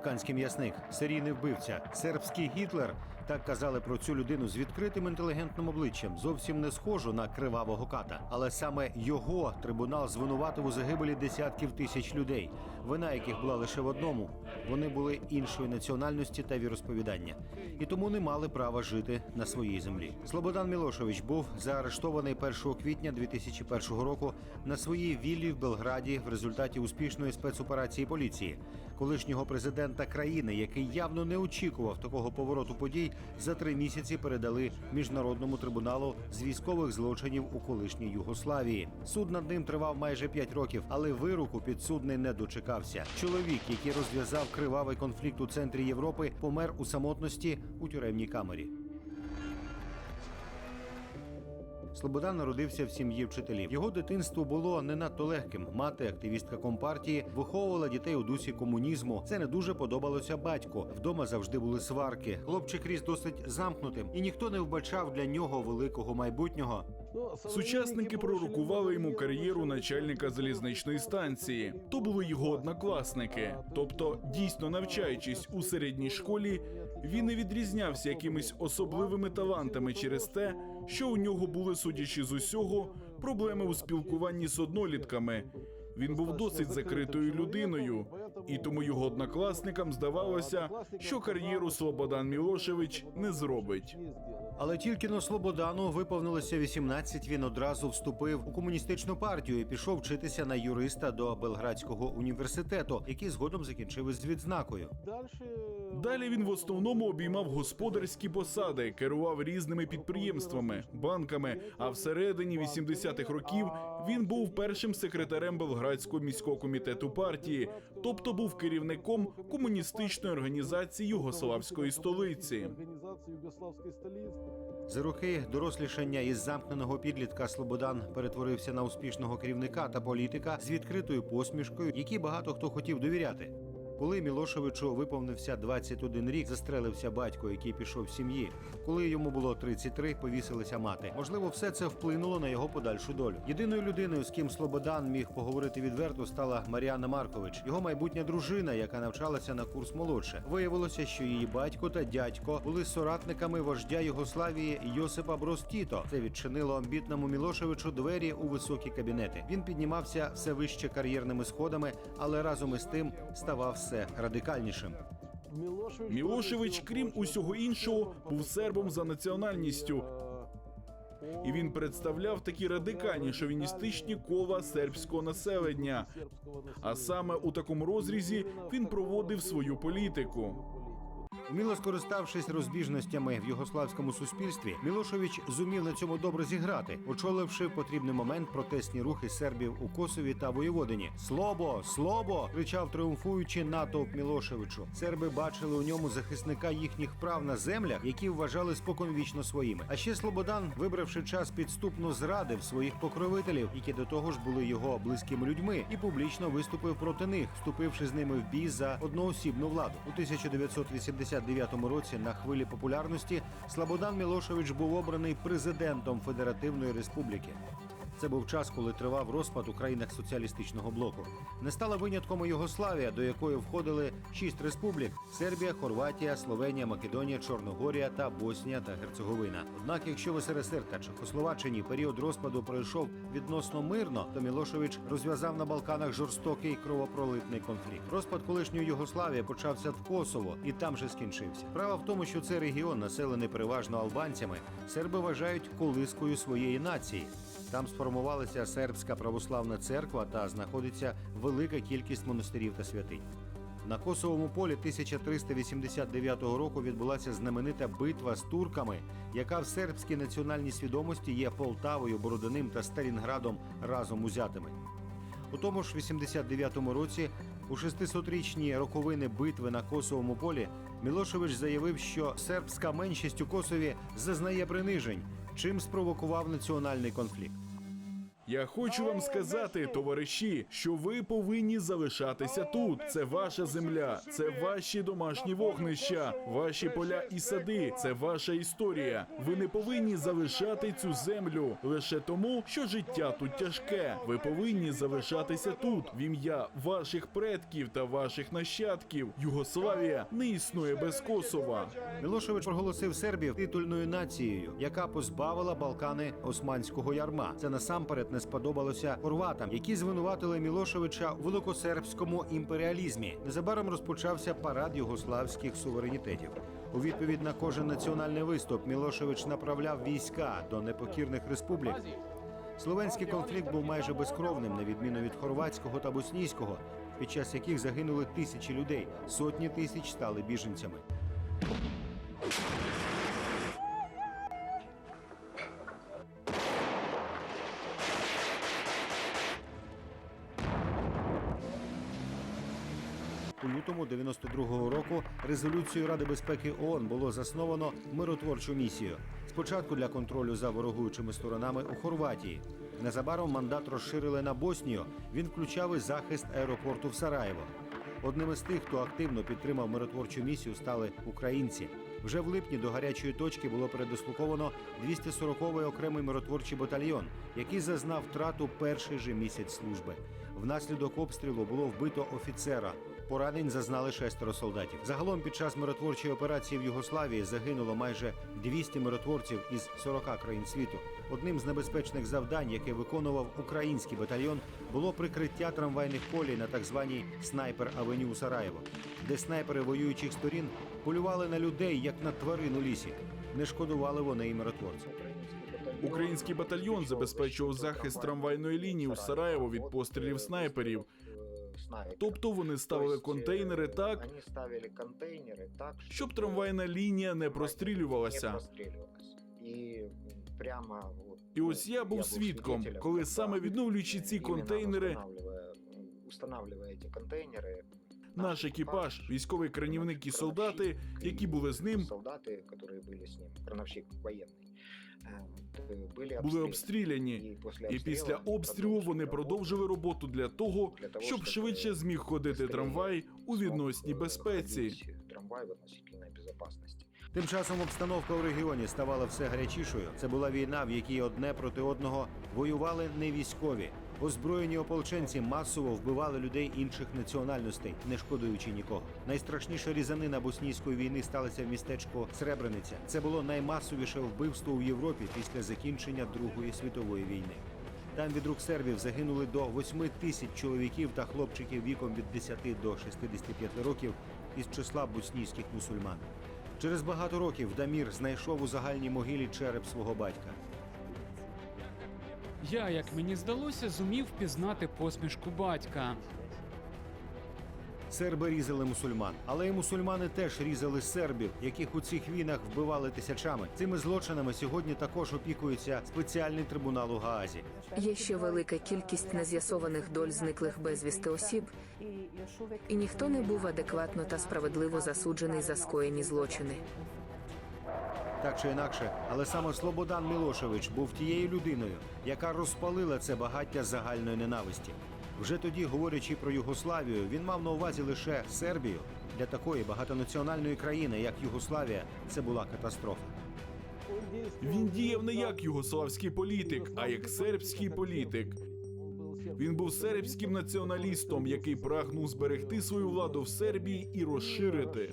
балканський м'ясник, серійний вбивця, сербський Гітлер. Так казали про цю людину з відкритим інтелігентним обличчям, зовсім не схожу на кривавого ката. Але саме його трибунал звинуватив у загибелі десятків тисяч людей, вина яких була лише в одному: вони були іншої національності та віросповідання, і тому не мали права жити на своїй землі. Слободан Мілошевич був заарештований 1 квітня 2001 року на своїй віллі в Белграді в результаті успішної спецоперації поліції. Колишнього президента країни, який явно не очікував такого повороту подій, за три місяці передали міжнародному трибуналу з військових злочинів у колишній Югославії. Суд над ним тривав майже п'ять років, але вироку підсудний не дочекався. Чоловік, який розв'язав кривавий конфлікт у центрі Європи, помер у самотності у тюремній камері. Слободан народився в сім'ї вчителів. Його дитинство було не надто легким. Мати, активістка компартії, виховувала дітей у дусі комунізму. Це не дуже подобалося батьку. Вдома завжди були сварки. Хлопчик ріс досить замкнутим, і ніхто не вбачав для нього великого майбутнього. Сучасники пророкували йому кар'єру начальника залізничної станції. То були його однокласники. Тобто, дійсно навчаючись у середній школі, він не відрізнявся якимись особливими талантами через те, що у нього були, судячи з усього, проблеми у спілкуванні з однолітками. Він був досить закритою людиною, і тому його однокласникам здавалося, що кар'єру Слободан Мілошевич не зробить. Але тільки на Слободану виповнилося 18, Він одразу вступив у комуністичну партію і пішов вчитися на юриста до Белградського університету, який згодом закінчив із відзнакою. Далі він в основному обіймав господарські посади, керував різними підприємствами, банками. А всередині 80-х років він був першим секретарем Белградського міського комітету партії, тобто був керівником комуністичної. Організації Югославської столиці. За роки дорослішання із замкненого підлітка Слободан перетворився на успішного керівника та політика з відкритою посмішкою, які багато хто хотів довіряти. Коли Мілошевичу виповнився 21 рік, застрелився батько, який пішов з сім'ї. Коли йому було 33, повісилася мати. Можливо, все це вплинуло на його подальшу долю. Єдиною людиною, з ким Слободан міг поговорити відверто, стала Маріана Маркович, його майбутня дружина, яка навчалася на курс молодше. Виявилося, що її батько та дядько були соратниками вождя Югославії Йосипа Брос Тіто. Це відчинило амбітному Мілошевичу двері у високі кабінети. Він піднімався все вище кар'єрними сходами, але разом із тим ставав все радикальнішим. Мілошевич, крім усього іншого, був сербом за національністю. І він представляв такі радикальні шовіністичні кола сербського населення. А саме у такому розрізі він проводив свою політику. Вміло скориставшись розбіжностями в югославському суспільстві, Мілошевич зумів на цьому добре зіграти, очоливши в потрібний момент протестні рухи сербів у Косові та Воєводині. Слобо, слобо! кричав тріумфуючи натовп Мілошевичу. Серби бачили у ньому захисника їхніх прав на землях, які вважали споконвічно своїми. А ще Слободан, вибравши час, підступно зрадив своїх покровителів, які до того ж були його близькими людьми, і публічно виступив проти них, вступивши з ними в бій за одноосібну владу. У 1989 році на хвилі популярності Слободан Мілошевич був обраний президентом Федеративної Республіки. Це був час, коли тривав розпад у країнах соціалістичного блоку. Не стала винятком і Югославія, до якої входили шість республік: Сербія, Хорватія, Словенія, Македонія, Чорногорія та Боснія та Герцеговина. Однак, якщо в СРСР та Чехословаччині період розпаду пройшов відносно мирно, то Мілошевич розв'язав на Балканах жорстокий кровопролитний конфлікт. Розпад колишньої Югославії почався в Косово і там же скінчився. Справа в тому, що цей регіон, населений переважно албанцями, серби вважають колискою своєї нації. Там сформувалася сербська православна церква та знаходиться велика кількість монастирів та святинь. На Косовому полі 1389 року відбулася знаменита битва з турками, яка в сербській національній свідомості є Полтавою, Бородиним та Сталінградом разом узятими. У тому ж 89-му році, у 600-річні роковини битви на Косовому полі, Мілошевич заявив, що сербська меншість у Косові зазнає принижень, чим спровокував національний конфлікт. Я хочу вам сказати, товариші, що ви повинні залишатися тут. Це ваша земля, це ваші домашні вогнища, ваші поля і сади. Це ваша історія. Ви не повинні залишати цю землю лише тому, що життя тут тяжке. Ви повинні залишатися тут в ім'я ваших предків та ваших нащадків. Югославія не існує без Косова. Мілошевич проголосив Сербів титульною нацією, яка позбавила Балкани османського ярма. Це насамперед не сподобалося хорватам, які звинуватили Мілошевича у великосербському імперіалізмі. Незабаром розпочався парад югославських суверенітетів. У відповідь на кожен національний виступ Мілошевич направляв війська до непокірних республік. Словенський конфлікт був майже безкровним, на відміну від хорватського та боснійського, під час яких загинули тисячі людей, сотні тисяч стали біженцями. Лютому 92-го року резолюцією Ради безпеки ООН було засновано миротворчу місію. Спочатку для контролю за ворогуючими сторонами у Хорватії. Незабаром мандат розширили на Боснію. Він включав і захист аеропорту в Сараєво. Одним із тих, хто активно підтримав миротворчу місію, стали українці. Вже в липні до гарячої точки було передислоковано 240-й окремий миротворчий батальйон, який зазнав втрату перший же місяць служби. Внаслідок обстрілу було вбито офіцера. Поранень зазнали шестеро солдатів. Загалом під час миротворчої операції в Югославії загинуло майже 200 миротворців із 40 країн світу. Одним з небезпечних завдань, яке виконував український батальйон, було прикриття трамвайних колій на так званій снайпер авеню у Сараєво, де снайпери воюючих сторін полювали на людей як на тварин у лісі. Не шкодували вони і миротворців. Український батальйон забезпечував захист трамвайної лінії у Сараєво від пострілів снайперів. Тобто вони ставили контейнери так, Вони ставили контейнери так, щоб трамвайна лінія не прострілювалася. І прямо І ось я був свідком, коли саме відновлюючи ці контейнери, контейнери, наш екіпаж, військовий кранівник і солдати, які були з ним, солдати, які були з ним, крановщик воєнний, були були обстріляні. І після І після обстрілу вони продовжили роботу для того, щоб швидше зміг ходити трамвай у відносній е, безпеці. Трамвай в относительной безопасности. Тим часом обстановка в регіоні ставала все гарячішою. Це була війна, в якій одне проти одного воювали не військові. Озброєні ополченці масово вбивали людей інших національностей, не шкодуючи нікого. Найстрашніша різанина боснійської війни сталася в містечку Сребрениця. Це було наймасовіше вбивство у Європі після закінчення Другої світової війни. Там від рук сербів загинули до 8 тисяч чоловіків та хлопчиків віком від 10 до 65 років із числа боснійських мусульман. Через багато років Дамір знайшов у загальній могилі череп свого батька. Я, як мені здалося, зумів пізнати посмішку батька. Серби різали мусульман, але і мусульмани теж різали сербів, яких у цих війнах вбивали тисячами. Цими злочинами сьогодні також опікується спеціальний трибунал у Гаазі. Є ще велика кількість нез'ясованих доль зниклих безвісти осіб, і ніхто не був адекватно та справедливо засуджений за скоєні злочини. Так чи інакше, але саме Слободан Мілошевич був тією людиною, яка розпалила це багаття загальної ненависті. Вже тоді, говорячи про Югославію, він мав на увазі лише Сербію. Для такої багатонаціональної країни, як Югославія, це була катастрофа. Він діяв не як югославський політик, а як сербський політик. Він був сербським націоналістом, який прагнув зберегти свою владу в Сербії і розширити.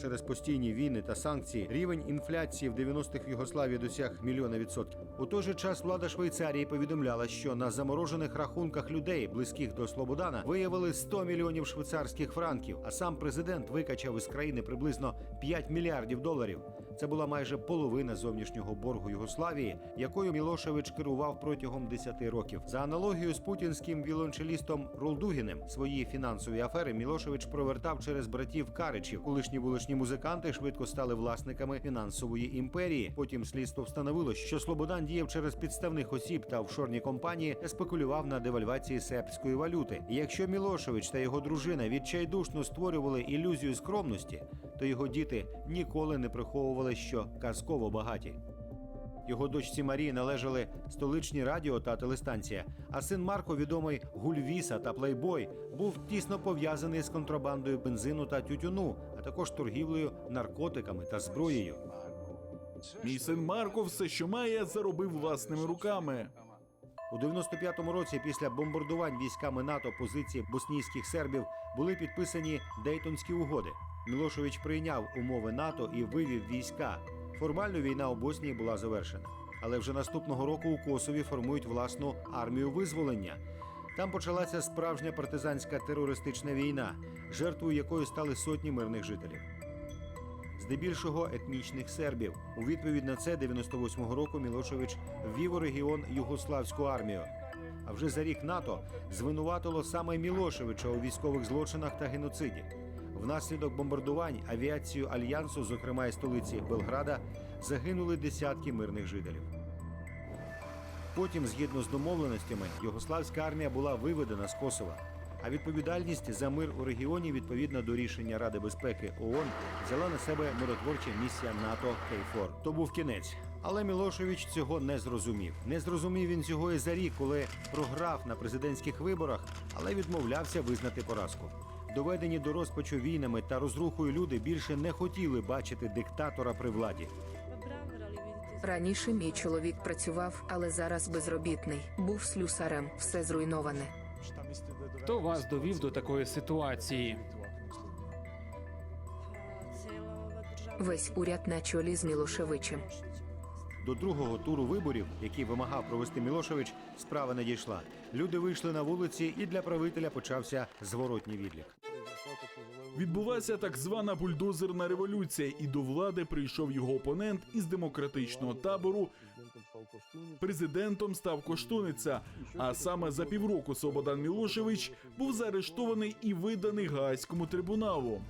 Через постійні війни та санкції рівень інфляції в 90-х в Югославії досяг мільйона відсотків. У той же час влада Швейцарії повідомляла, що на заморожених рахунках людей, близьких до Слободана, виявили 100 мільйонів швейцарських франків. А сам президент викачав із країни приблизно 5 мільярдів доларів. Це була майже половина зовнішнього боргу Югославії, якою Мілошевич керував протягом 10 років. За аналогією з путінським віолончелістом Ролдугіним свої фінансові афери Мілошевич провертав через братів Каричів. Колишні вуличні музиканти швидко стали власниками фінансової імперії. Потім слідство встановило, що Слободан діяв через підставних осіб та офшорні компанії спекулював на девальвації сербської валюти. І якщо Мілошевич та його дружина відчайдушно створювали ілюзію скромності, то його діти ніколи не приховували, що казково багаті. Його дочці Марії належали столичні радіо та телестанція. А син Марко, відомий гульвіса та плейбой, був тісно пов'язаний з контрабандою бензину та тютюну, а також торгівлею наркотиками та зброєю. Мій син Марко все, що має, заробив власними руками. У 95-му році, після бомбардувань військами НАТО позиції боснійських сербів, були підписані Дейтонські угоди. Мілошевич прийняв умови НАТО і вивів війська. Формально війна у Боснії була завершена. Але вже наступного року у Косові формують власну армію визволення. Там почалася справжня партизанська терористична війна, жертвою якої стали сотні мирних жителів. Здебільшого етнічних сербів. У відповідь на це 98-го року Мілошевич ввів у регіон Югославську армію. А вже за рік НАТО звинуватило саме Мілошевича у військових злочинах та геноциді. Внаслідок бомбардувань авіацію альянсу, зокрема і столиці Белграда, загинули десятки мирних жителів. Потім, згідно з домовленостями, югославська армія була виведена з Косова. А відповідальність за мир у регіоні відповідно до рішення Ради безпеки ООН взяла на себе миротворча місія НАТО Кейфор. То був кінець. Але Мілошевич цього не зрозумів. Не зрозумів він цього і за рік, коли програв на президентських виборах, але відмовлявся визнати поразку. Доведені до розпачу війнами та розрухою люди більше не хотіли бачити диктатора при владі. Раніше мій чоловік працював, але зараз безробітний. Був слюсарем, все зруйноване. Хто вас довів до такої ситуації? Весь уряд на чолі з Мілошевичем. До другого туру виборів, який вимагав провести Мілошевич, справа не дійшла. Люди вийшли на вулиці, і для правителя почався зворотній відлік. Відбулася так звана бульдозерна революція, і до влади прийшов його опонент із демократичного табору. Президентом став Коштуниця. А саме за півроку Сободан Мілошевич був заарештований і виданий Гаазькому трибуналу.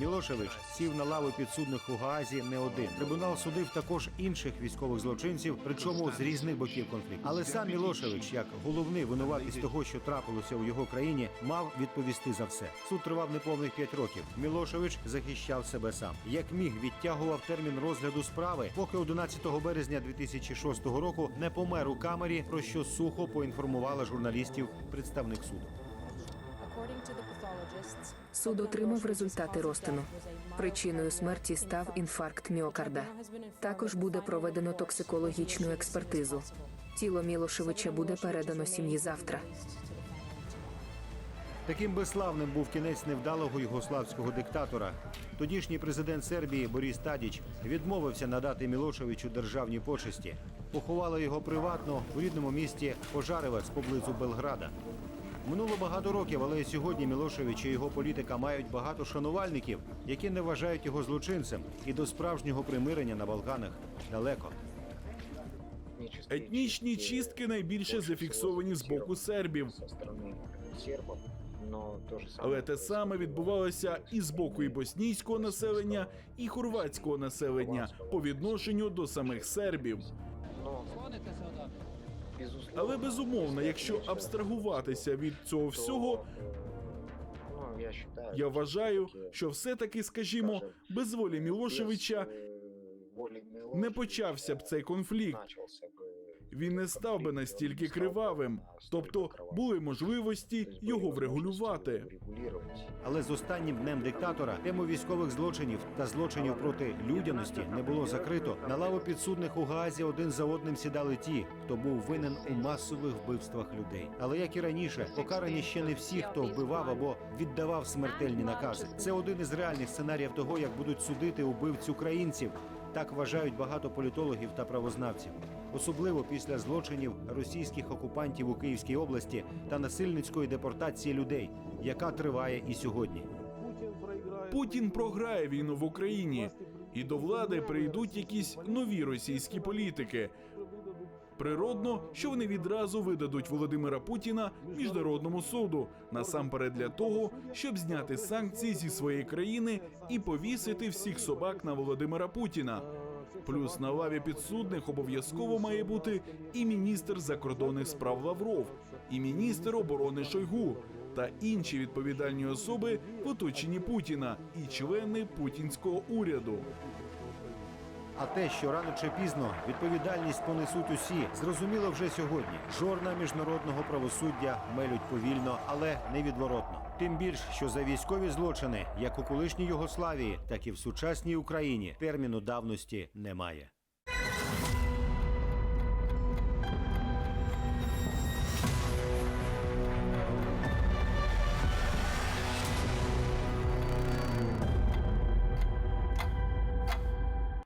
Мілошевич сів на лаву підсудних у Гаазі не один. Трибунал судив також інших військових злочинців, причому з різних боків конфлікту. Але сам Мілошевич, як головний винуватець того, що трапилося у його країні, мав відповісти за все. Суд тривав неповних п'ять років. Мілошевич захищав себе сам. Як міг відтягував термін розгляду справи, поки 11 березня 2006 року не помер у камері, про що сухо поінформувала журналістів представник суду. Суд отримав результати розтину. Причиною смерті став інфаркт міокарда. Також буде проведено токсикологічну експертизу. Тіло Мілошевича буде передано сім'ї завтра. Таким безславним був кінець невдалого югославського диктатора. Тодішній президент Сербії Борис Тадіч відмовився надати Мілошевичу державні почесті. Поховали його приватно у рідному місті Пожаревець поблизу Белграда. Минуло багато років, але і сьогодні Мілошевич і його політика мають багато шанувальників, які не вважають його злочинцем, і до справжнього примирення на Балканах далеко. Етнічні чистки найбільше зафіксовані з боку сербів. Але те саме відбувалося і з боку і боснійського населення, і хорватського населення по відношенню до самих сербів. Але безумовно, якщо абстрагуватися від цього всього, я вважаю, що все-таки, скажімо, без волі Мілошевича не почався б цей конфлікт. Він не став би настільки кривавим, тобто були можливості його врегулювати. Але з останнім днем диктатора тему військових злочинів та злочинів проти людяності не було закрито. На лаву підсудних у Гаазі один за одним сідали ті, хто був винен у масових вбивствах людей. Але як і раніше, покарані ще не всі, хто вбивав або віддавав смертельні накази. Це один із реальних сценаріїв того, як будуть судити убивць українців. Так вважають багато політологів та правознавців, особливо після злочинів російських окупантів у Київській області та насильницької депортації людей, яка триває і сьогодні. Путін програє війну в Україні, і до влади прийдуть якісь нові російські політики. Природно, що вони відразу видадуть Володимира Путіна міжнародному суду насамперед для того, щоб зняти санкції зі своєї країни і повісити всіх собак на Володимира Путіна. Плюс на лаві підсудних обов'язково має бути і міністр закордонних справ Лавров, і міністр оборони Шойгу та інші відповідальні особи в оточенні Путіна і члени путінського уряду. А те, що рано чи пізно відповідальність понесуть усі, зрозуміло вже сьогодні. Жорна міжнародного правосуддя мелють повільно, але невідворотно. Тим більш, що за військові злочини, як у колишній Югославії, так і в сучасній Україні, терміну давності немає.